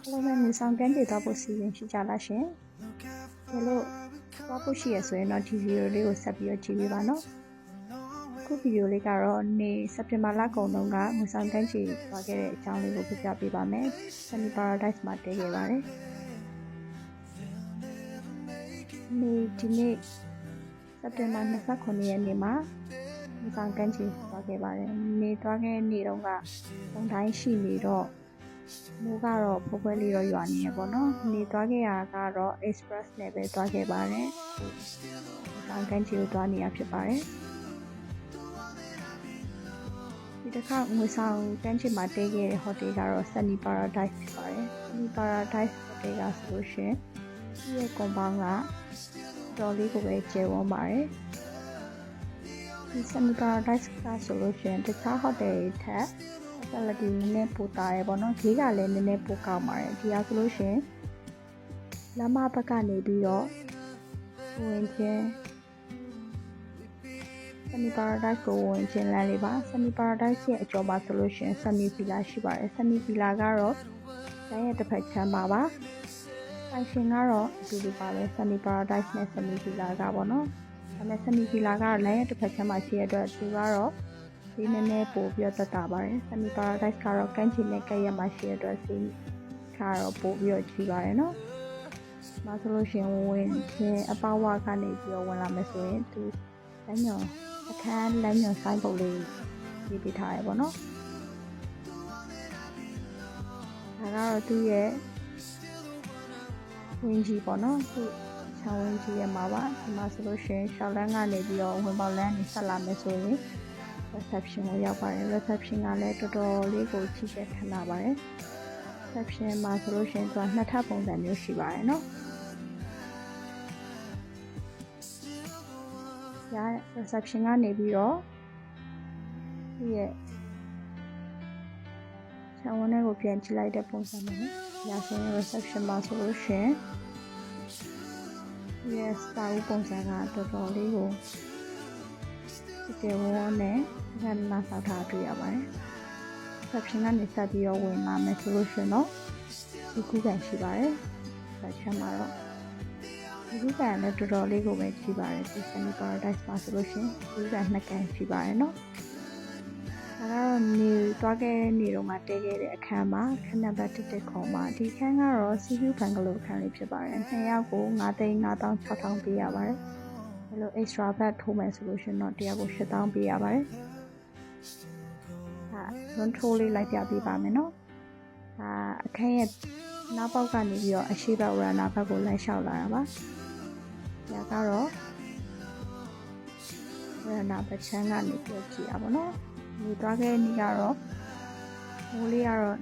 အားလုံးပဲမြဆောင်ကန်းတွေတော့ဖို့စီစဉ်ရှိကြလားရှင်။ဒါလို့သွားဖို့ရှိရဆိုရင်တော့ဒီဗီဒီယိုလေးကိုဆက်ပြီးတော့ကြည့်ပေးပါနော်။အခုဗီဒီယိုလေးကတော့နေစက်တင်ဘာလကုန်တုန်းကမြဆောင်ကန်းချီသွားခဲ့တဲ့အကြောင်းလေးကိုပြပြပေးပါမယ်။ Sunny Paradise မှာတည်ခဲ့ပါတယ်။နေဒီနေ့စက်တင်ဘာ29ရက်နေ့မှာမြဆောင်ကန်းချီသွားခဲ့ပါတယ်။နေသွားခဲ့တဲ့နေ့တုန်းကပုံတိုင်းရှိနေတော့ မိုးကတော့ဖွဲဖွဲလေးတော့ရွာနေရပေါ့နော်နေသွားခဲ့ရကတော့ express နဲ့ပဲသွားခဲ့ပါတယ်။ဆောင်းကန်ချီကိုသွားနေရဖြစ်ပါတယ်။ဒီတစ်ခါငွေဆောင်ကန်ချီမှာတဲခဲ့တဲ့ဟိုတယ်ကတော့ Sunny Paradise ဖြစ်ပါတယ်။ Sunny Paradise ဟိုတယ်ကဆိုလို့ရှိရင်ဒီရဲ့ compound ကတော်လေးကိုပဲကျယ်ဝန်းပါတယ်။ဒီ Sunny Paradise ကဆိုလို့ရှိရင်တခြားဟိုတယ်တွေထက် facility နည်းနည်းပိုတာရယ်ပေါ့နော်ဈေးကလည်းနည်းနည်းပိုကောက်ပါတယ်ဒီဟာဆိုလို့ရှိရင်လမ်းမဘက်ကနေပြီးတော့ဝင်ချင်း Sunny Paradise ကိုဝင်ချင်းလမ်းလေးပါ Sunny Paradise ရဲ့အကျော်မှာဆိုလို့ရှိရင် Sunny Villa ရှိပါတယ် Sunny Villa ကတော့လမ်းရဲ့တစ်ဖက်ချမ်းပါပါပိုင်ရှင်ကတော့အတူတူပါပဲ Sunny Paradise နဲ့ Sunny Villa ကပေါ့နော်ဒါပေမဲ့ Sunny Villa ကတော့လမ်းရဲ့တစ်ဖက်ချမ်းမှာရှိရတဲ့အတွက်သူကတော့ ဒီနည်းနည်းပို့ပြီးတော့တက်တာပါတယ်။ Sunny Paradise ကတော့ကမ်းခြေနဲ့ကပ်ရက်မှာရှိရတဲ့အတွက်စီခါတော့ပို့ပြီးတော့ကြီးပါတယ်နော်။ဒါဆိုလို့ရှိရင်ဝင်ချင်းအပဝါကနေပြီးတော့ဝင်လာမယ်ဆိုရင်သူလမ်းညွန်အခန်းလမ်းညွန်ဆိုင်ပုတ်လေးရေးပေးထားရပေါ့နော်။ဒါကတော့သူ့ရဲ့ဝင်းကြီးပေါ့နော်သူချောင်းဝင်းကြီးရဲ့မှာပါဒီမှာဆိုလို့ရှိရင်ရှောက်လန်းကနေပြီးတော့ဝင်ပေါက်လန်းနေဆက်လာမယ်ဆိုရင် reception ကိုရောက်ပါတယ် reception ကလည်းတော်တော်လေးကိုချစ်တဲ့ခဏပါတယ် reception မှာဆိုလို့ရှိရင်သူကနှစ်ထပ်ပုံစံမျိုးရှိပါတယ်เนาะရ reception ကနေပြီးတော့ဒီရဲ့ဆံဝန်ထဲကိုပြန်ကြည့်လိုက်တဲ့ပုံစံမျိုးရဆိုရင် reception မှာဆိုလို့ရှိရင် yes စာအုပ်ပုံစံကတော်တော်လေးကို ဒီဝန်းနဲ့ဆန္ဒဆောက်ထားတွေ့ရပါတယ်။ section ကနေဆက်ပြီးတော့ဝင်လာမယ်ဆိုလို့ရှိရင်တော့ဒီခုကန်ရှိပါတယ်။ section မှာတော့ဒီခုကန်လည်းတော်တော်လေးကိုပဲရှိပါတယ်ဒီ Sunny Paradise မှာဆိုလို့ရှိရင်ဒီကန်နှစ်ကန်ရှိပါတယ်နော်။ဒါကတော့နေသွားခဲ့တဲ့နေတော့မှတဲခဲ့တဲ့အခန်းမှာခဏပတ်တစ်တစ်ခုံမှာဒီခန်းကတော့ CPU bungalow ခန်းလေးဖြစ်ပါတယ်။နှစ်ယောက်ကို9သိန်း9600ပေးရပါတယ်။ ဘယ်လို extra bed ထိုးမယ်ဆိုလို့ရှင်တော့တရားကို8000ပေးရပါတယ်။ဟာ control လေးလိုက်ပြပေးပါမယ်နော်။ဟာအခန်းရဲ့နောက်ပေါက်ကနေပြီးတော့အရှိဘက် runner ဘက်ကိုလိုက်လျှောက်လာတာပါ။ဒါကတော့ runner ဘက်ချမ်းကနေပြီးတော့ကြည့်ရပါတော့။ဒီသွားခဲ့နေကတော့မိုးလေးကတော့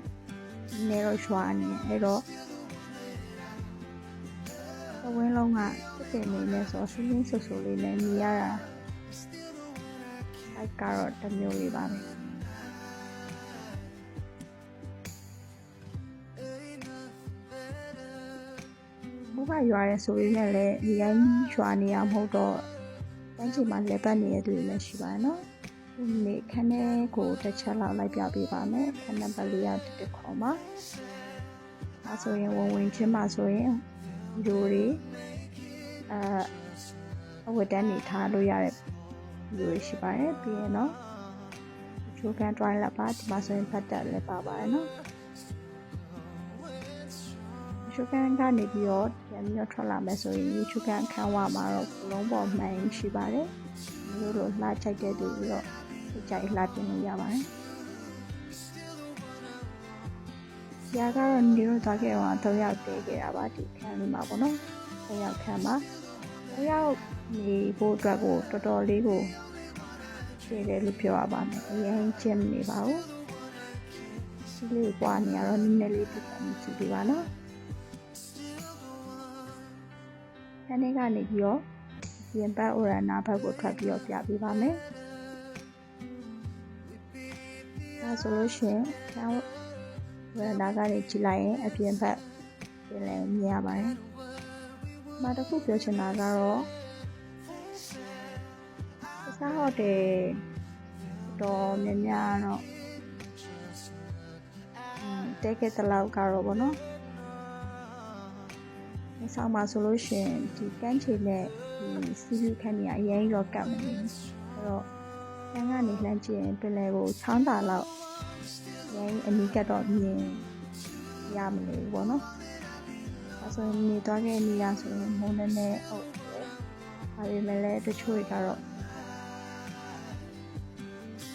နေတော့ရွာနေအဲ့တော့အဝင်းလုံးက တင်နေနေဆိုဆင်းဆင်းဆူဆူလေးနဲ့မြည်ရတာအဲ့ကတော့တစ်မျိုးလေးပါပဲဘုရားရွာရဲဆိုရင်းနဲ့လည်းဒီတိုင်းရွာနေရမဟုတ်တော့တန်းချီမှာလက်ပတ်နေတဲ့သူတွေလည်းရှိပါတယ်နော်ဒီနေ့ခန်းထဲကိုတစ်ချက်လောက်လိုက်ပြပေးပါမယ်ခန်းနံပါတ်လေးရတစ်ခေါ်ပါအဲဆိုရင်ဝင်ဝင်ချင်းမှာဆိုရင်ဒီလိုတွေ အဲအဝတ်တန်းနေထားလို့ရတဲ့လူတွေရှိပါတယ်ပြီးရင်တော့ချိုးကန် dry လက်ပါဒီမှာဆိုရင်ဖတ်တက်လည်းပါပါတယ်နော်ချိုးကန်ကနေပြီးတော့ပြန်ပြီးတော့ထွက်လာမယ်ဆိုရင်ချိုးကန်ခန်းဝမှာတော့ဘလုံးပေါ်မှန်ရှိပါတယ်မျိုးလိုလှချိုက်တဲ့သူပြီးတော့ကြိုက်လှပြင်လို့ရပါတယ်ရာကတော့နေတော့သွားခဲ့တော့တော့ရောက်သေးခဲ့တာပါဒီခန်းလေးမှာပေါ့နော်။တစ်ယောက်ခံပါ။တ စ်ယောက်နေဖို့အတွက်ကိုတော်တော်လေးကိုရှည်တယ်လို့ပြောရပါမယ်။အရင်ချင်းနေပါဘူး။ဒီလေးပွားနေရတော့နည်းနည်းလေးပြတ်နေကြည့်ပြပါနော်။ခန်းထဲကနေပြီးတော့ပြင်ပတ်ဩရနာဘက်ကိုထွက်ပြီးတော့ပြပေးပါမယ်။ဒါဆိုလို့ရှိရင်ခန်းဝရနာကနေကြည့်လိုက်ရင်အပြင်ဘက်ပြင်လဲမြင်ရပါတယ်။ မတစ်ခုပြောချင်တာကတော့တခြားဟိုတယ်တော်များများတော့တဲခဲ့တဲ့လောက်ကတော့ဗောနော်မဆောင်ပါဆိုလို့ရှိရင်ဒီကန်းချေနဲ့ဒီစီးပူးခန်းကြီးအရင်ရောကတ်မနေဘူးအဲ့တော့ကန်းကနေလှမ်းကြည့်ရင်ပင်လယ်ကိုချောင်းတာလောက်ရင်းအနီးကတော့မြင်ရမနေဘူးပေါ့နော်အဲ ဆိုရင်နေသွားခဲ့နေရဆိုရင်မုန်းနေနေဟုတ်တယ်ဒါပေမဲ့လည်းတချို့တွေကတော့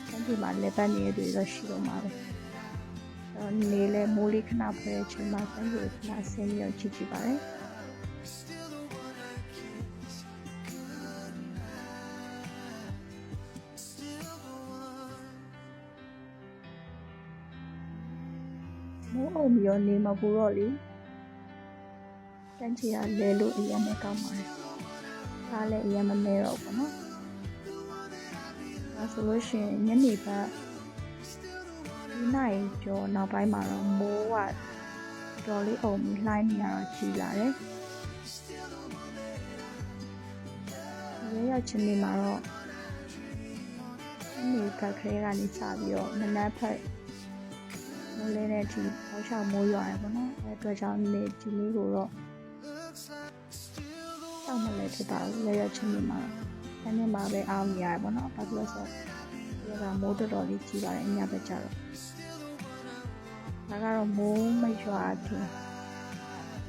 ကန်းချေမှာလက်ပတ်နေတဲ့တွေတော့ရှိတော့မှာပဲအဲ့တော့နေလဲမိုးလေးခဏဖွဲတဲ့အချိန်မှာကန်းချေခဏဆင်းပြီးတော့ကြည့်ကြည့်ပါတယ်မိုးအုံပြီးတော့နေမပူတော့လေ တန်းချီကလဲလို့အရင်နဲ့ကောင်းပါတယ်ဒါလည်းအရင်မမဲတော့ဘူးနော်ဒါဆိုလို့ရှိရင်ညနေဘက်ဒီနိုင်ကျော်နောက်ပိုင်းမှာတော့မိုးကတော်လေးအုံပြီးလှိုင်းနေရတော့ကြီးလာတယ်ရဲရောက်ချင်းနေမှာတော့ညနေဘက်ခဲကနေစပြီးတော့နနက်ဖက်မိုးလေးနဲ့ဒီပေါက်ချောက်မိုးရွာရပေါ့နော်အဲအတွက်ကြောင့်နေဒီလေးကိုတော့တော က်မလဲဖြစ်ပါဘူးလဲရောက်ချင်းနေမှာတော့အဲ့ဒီမှာပဲအောင်ရရပေါ့နော်ဘာလို့လဲဆိုတော့ဒီကမိုးတော်တော်လေးကြီးပါတယ်ညဘက်ကျတော့ဒါကတော့မိုးမရွာခင်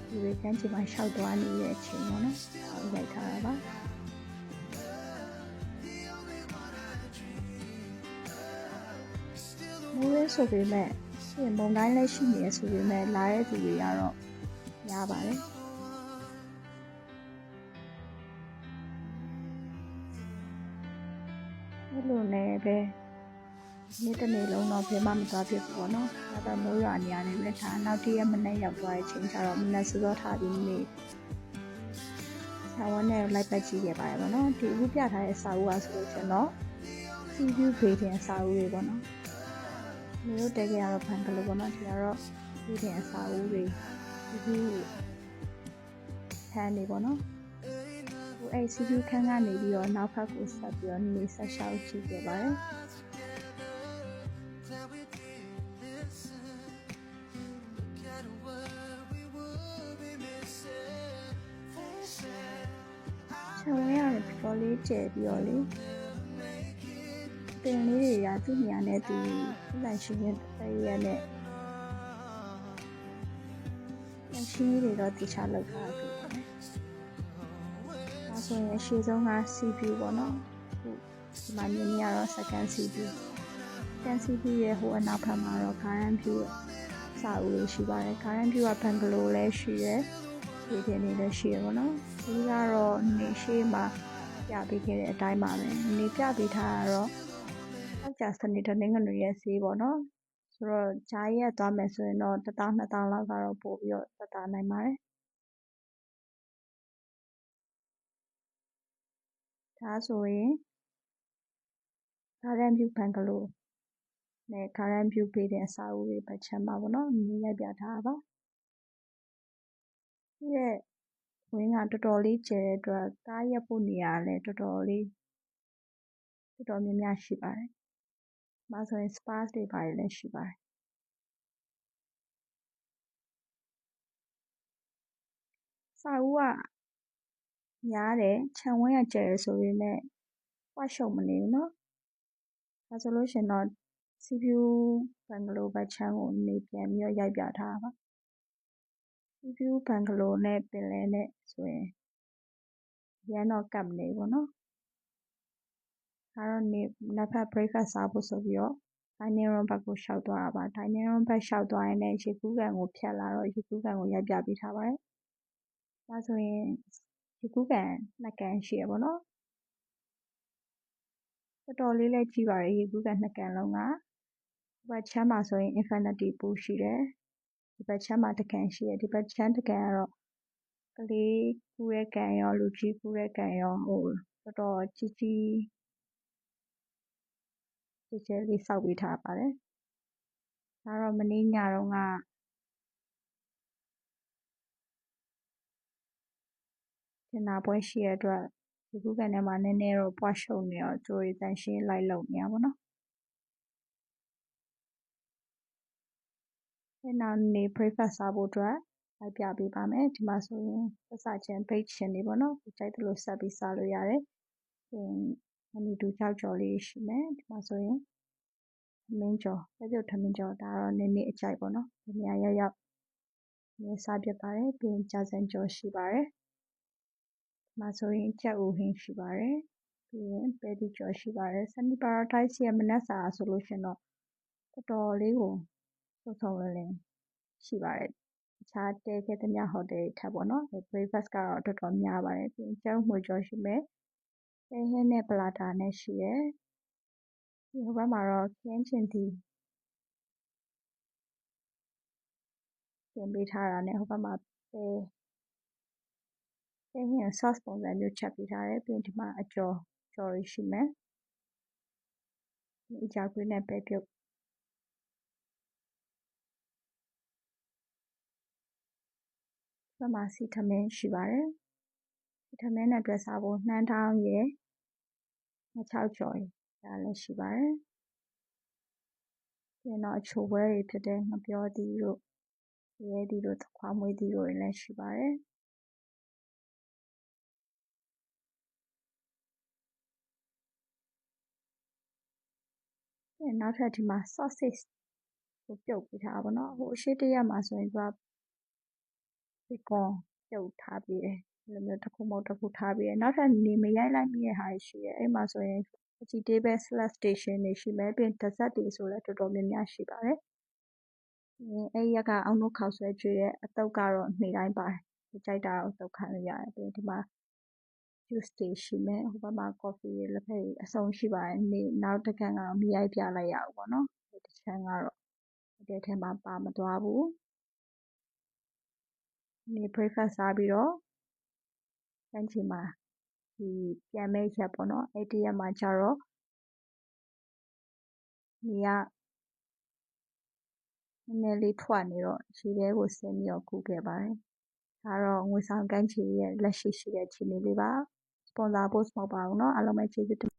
ဒီဝေကန်းချီမှာရှောက်သွားနေတဲ့အချိန်ပေါ့နော်အောင်ရိုက်ထားတာပါမိုးရဲဆိုပေမဲ့ရှင်မုံတိုင်းလည်းရှိနေရဆိုပေမဲ့လာတဲ့သူတွေကတော့ရပါတယ် ပဲနေ့တစ်နေ့လုံးတော့ဘယ်မှမသွားဖြစ်ဘူးပေါ့နော်။ဒါပေမဲ့မိုးရွာနေရတယ်ပဲဒါနောက်တည့်ရမနေ့ရောက်သွားတဲ့အချိန်ကျတော့မနေ့စောထားပြီးနေဆာဝန်နဲ့လိုက်ပတ်ကြည့်ခဲ့ပါတယ်ပေါ့နော်။ဒီအခုပြထားတဲ့စာအုပ်ကဆိုလို့ရှင်တော့ sea view ဘေးတင်စာအုပ်တွေပေါ့နော်။မျိုးတက်ကြရတော့ဖန်ကလေးပေါ့နော်။ဒီကတော့ဘေးတင်စာအုပ်တွေဒီခုခန်းနေပေါ့နော်။ ဟိုအဲ့ sea view ခန်းကနေပြီးတော့နောက်ဖက်ကိုဆက်ပြီးတော့နေဆက်ရှောက်ကြည့်ခဲ့ပါတယ်။။ခြံဝဲရတယ်တော်တော်လေးကျယ်ပြီးတော့လေပင်လေးတွေကသူ့ညာနဲ့သူလှန်ရှင်ရဲ့တရရက်နဲ့လှန်ရှင်တွေတော့တိချလောက်ထားပြီပေါ့နော်။ဒါ ဆိုရင်ရှေ့ဆုံးက CPU ပေါ့နော်။ခုဒီမှာမြင်ရတော့ second CPU second CPU ရဲ့ဟိုအနောက်ဘက်မှာတော့ current view စာအုပ်လေးရှိပါတယ် current view ကဘန်ဂလိုလည်းရှိတယ်ဒီတင်နေလည်းရှိရပါတော့ဒီကတော့နေရှိမှာပြပေးခဲ့တဲ့အတိုင်းပါပဲနေပြပေးထားတာတော့အောက်ကျစနေတနင်္ဂနွေရဲ့ဈေးပေါ့နော်ဆိုတော့ဂျားရက်သွားမယ်ဆိုရင်တော့1000 2000လောက်ကတော့ပို့ပြီးတော့သက်သာနိုင်ပါတယ် ဒါဆိုရင် current view bungalow နဲ့ current view ပေးတဲ့အစာအုပ်တွေပတ်ချမ်းပါပေါ့နော်မြင်ရိုက်ပြထားတာပါဒီရဲ့ဝင်းကတော်တော်လေးကျယ်တဲ့အတွက်ကားရက်ဖို့နေရာလည်းတော်တော်လေးတော်တော်များများရှိပါတယ်။ဒါဆိုရင် spa တွေပါတယ်လည်းရှိပါတယ်။စာအုပ်က များတယ် ခြံဝင်းက ကျယ်တယ်ဆိုပေမဲ့ပွားရှုံမနေဘူးနော်။ဒါဆိုလို့ရှင်တော့ sea view bungalow ဘက်ခြမ်းကို နေပြန်ပြီးတော့ ရိုက်ပြထားတာပါ။ sea view bungalow နဲ့ ပင်လယ်နဲ့ဆိုရင် အရမ်းတော့ ကပ်မနေဘူးပေါ့နော်။ဒါတော့နေမနက်ဖက် breakfast စားဖို့ဆိုပြီးတော့ dining room ဘက်ကို လျှောက်သွားတာပါ။ dining room ဘက် လျှောက်သွားရင်းနဲ့ ရေကူးကန်ကို ဖြတ်လာတော့ ရေကူးကန်ကို ရိုက်ပြပေးထားပါတယ်။ဒါဆိုရင် ရေကူးကန်နှစ်ကန်ရှိတယ်ပေါ့နော်။တော်တော်လေးလည်း ကြီးပါတယ် ရေကူးကန်နှစ်ကန်လုံးက။ဟိုဘက်ခြမ်းမှာဆိုရင် infinity pool ရှိတယ်။ဒီဘက်ခြမ်းမှာ တစ်ကန်ရှိတယ်။ဒီဘက်ခြမ်းတစ်ကန်ကတော့ ကလေးကူးတဲ့ကန်ရော လူကြီးကူးတဲ့ကန်ရောဟိုတော်တော်ကြီးကြီး ကျယ်ကျယ်လေး ဆောက်ပေးထားပါတယ်။ဒါတော့ မနေ့ညတုန်းက တင်တာပွဲရှိတဲ့အတွက် ရေကူးကန်ထဲမှာ နည်းနည်းတော့ ပွားရှုံနေတော့ ကြိုးတွေတန်ရှင်းလိုက်လုပ်နေရပါတော့။အဲနောက်နေ breakfast စားဖို့အတွက် လိုက်ပြပေးပါမယ် ဒီမှာဆိုရင်ပတ်စာချင်းဘိတ်ချင်းတွေပေါ့နော် ကြိုက်သလို ဆက်ပြီးစားလို့ရတယ် ပြီးမနီတူကြောက်ကြော်လေးရှိမယ် ဒီမှာဆိုရင်မင်းကြော် ပဲပြုတ်ထမင်းကြော် ဒါတော့နည်းနည်းအကြိုက်ပေါ့နော်ဒီနေရာရောက်ရောက်နေစားပြပါတယ် ပြီးရင် ကြာစံကြော်ရှိပါတယ်ဒီ မှာဆိုရင် ကြက်ဥဟင်းရှိပါတယ် ပြီးရင် ပဲတီကြော်ရှိပါတယ်ဆန်နီပါရာဒိုက်စ်ရဲ့ မနက်စာဆိုလို့ရှင်တော့ တော်တော်လေးကို စုံစုံလင်လင်ရှိပါတယ်အခြားတဲခဲ့သမျှ ဟိုတယ်ထပ်ပေါ့နော် breakfast ကတော့ တော်တော်များပါတယ် ပြီးရင်ကျုံမှွေကြော်ရှိမယ် ပဲဟင်းနဲ့ ပလာတာနဲ့ရှိရယ်ဒီဟိုဘက်မှာတော့ခင်းချင်တီပြင်ပေးထားတာနဲ့ ဟိုဘက်မှာ ပဲ ပဲဟင်း sauce ပုံစံမျိုးချက်ပေးထားတယ်ပြီးရင်ဒီမှာအကျော်ကျော်ရရှိမယ်ဒီအကြောက်ကွေးနဲ့ပဲပြုတ်ဘက်မှာစီထမင်းရှိပါတယ်စီထမင်းနဲ့တွဲစားဖို့နှမ်းထောင်းရယ်ငချောက်ကျော်ရယ်ဒါလည်းရှိပါတယ်ပြီးတော့အချိုပွဲတွေဖြစ်တဲ့ငပြောသီးတို့ရဲသီးတို့ခွားမွေးသီးတို့လည်းရှိပါတယ် နောက်ထပ်ဒီမှာ sausage ကိုပြုတ်ပေးထားတာပေါ့နော်ဟိုအရှိတရက်မှာဆိုရင်သူကဒီကွန်ပြုတ်ထားပြီးတယ်ဒီလိုမျိုးတစ်ခုမဟုတ်တစ်ခုထားပြီးတယ်နောက်ထပ်နေမရိုက်လိုက်မိတဲ့ဟာရှိတယ်အဲ့မှာဆိုရင် vegetable salad station တွေရှိမယ်ပြီးရင် dessert တွေဆိုလည်းတော်တော်များများရှိပါတယ်အဲ့ရက်ကအောင်တို့ခောက်ဆွဲကျွေးရဲ့အတုပ်ကတော့နေ့တိုင်းပါတယ်ကြိုက်တာကိုတုပ်ခံလို့ရတယ်ပြီးရင်ဒီမှာ juice တွေရှိမယ်ဟိုဘက်မှာ coffee တွေ လက်ဖက်ရည် အစုံရှိပါတယ် နေ့နောက်တစ်ခါကတော့မရိုက်ပြလိုက်ရဘူးပေါ့နော်ဒီတစ်ချမ်းကတော့ဒီထဲမှာ ပါမသွားဘူးနေ့ breakfast စားပြီးတော့လမ်းချိန်မှာ ဒီပြန်မဲ့ရက်ပေါ့နော် အဲ့ဒီရက်မှာကျတော့ နေက နည်းနည်းလေးထွက်နေတော့ ရေထဲကိုဆင်းပြီးတော့ ကူးခဲ့ပါတယ် ဒါတော့ ငွေဆောင်ကန်းချီရဲ့ လက်ရှိရှိတဲ့ အခြေအနေလေးပါစ ပေါ်လာဖို့ မဟုတ်ပါဘူးနော်။အားလုံးပဲ ကျေးဇူးတင်